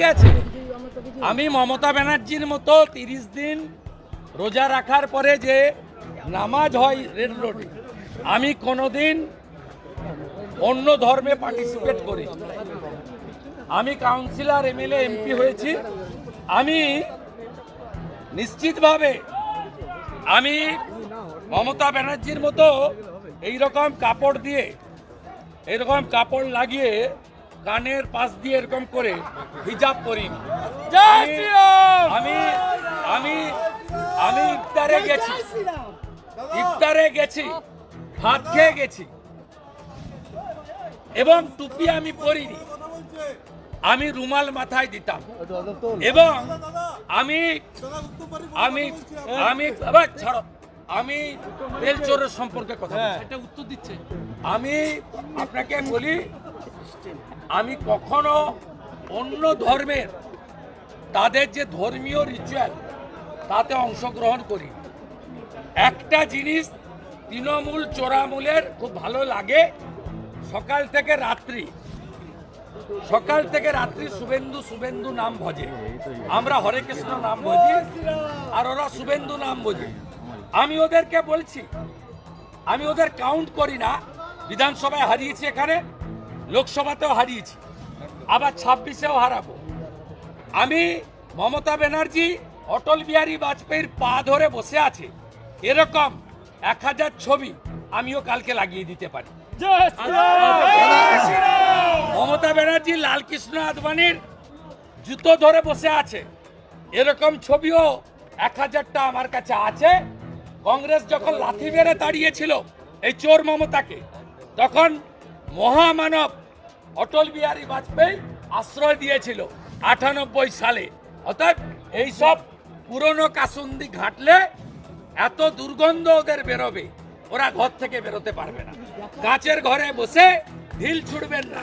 আছে আমি মমতা ব্যানার্জির মতো তিরিশ দিন রোজা রাখার পরে যে নামাজ হয় রেড রোডে, আমি কোনোদিন অন্য ধর্মে পার্টিসিপেট করি আমি কাউন্সিলর এমএলএ এমপি হয়েছি। আমি নিশ্চিতভাবে আমি মমতা ব্যানার্জির মতো এই রকম কাপড় দিয়ে এরকম কাপড় লাগিয়ে কানের পাশ দিয়ে এরকম করে হিজাব করি আমি আমি আমি ইফতারে গেছি। ইফতারে গেছি। ভাত খেয়ে গেছি। এবং টুপি আমি পরিনি। আমি রুমাল মাথায় দিতাম। এবং আমি আমি আমি ছাড়ো। আমি বেলচোরের সম্পর্কে কথা বলছি। এটা উত্তর দিচ্ছে আমি আপনাকে বলি আমি কখনো অন্য ধর্মের, তাদের যে ধর্মীয় রিচুয়াল তাতে অংশগ্রহণ করি। একটা জিনিস তৃণমূল চোরামূলের খুব ভালো লাগে, সকাল থেকে রাত্রি। সকাল থেকে রাত্রি শুভেন্দু শুভেন্দু নাম ভজে। আমরা হরে কৃষ্ণ নাম ভজি আর ওরা শুভেন্দু নাম ভজি। আমি ওদেরকে বলছি, আমি ওদের কাউন্ট করি না। বিধানসভায় হারিয়েছি এখানে। লোকসভাতেও হারিয়েছি আবার ছাব্বিশেও হারাবো। আমি মমতা ব্যানার্জি অটল বিহারী বাজপেয়ীর পা ধরে বসে আছে এরকম এক হাজার ছবি আমিও কালকে লাগিয়ে দিতে পারি। মমতা ব্যানার্জি লালকৃষ্ণ আদবানির জুতো ধরে বসে আছে এরকম ছবিও এক হাজারটা আমার কাছে আছে। কংগ্রেস যখন লাথি মেরে দাঁড়িয়েছিল এই চোর মমতাকে তখন মহামানব অটল বিহারী বাজপেয়ী আশ্রয় দিয়েছিল আটানব্বই সালে। অর্থাৎ এইসব পুরনো কাসুন্দি ঘাটলে এত দুর্গন্ধ ওদের বেরোবে, ওরা ঘর থেকে বেরোতে পারবে না। গাছের ঘরে বসে ঢিল ছুটবেন না।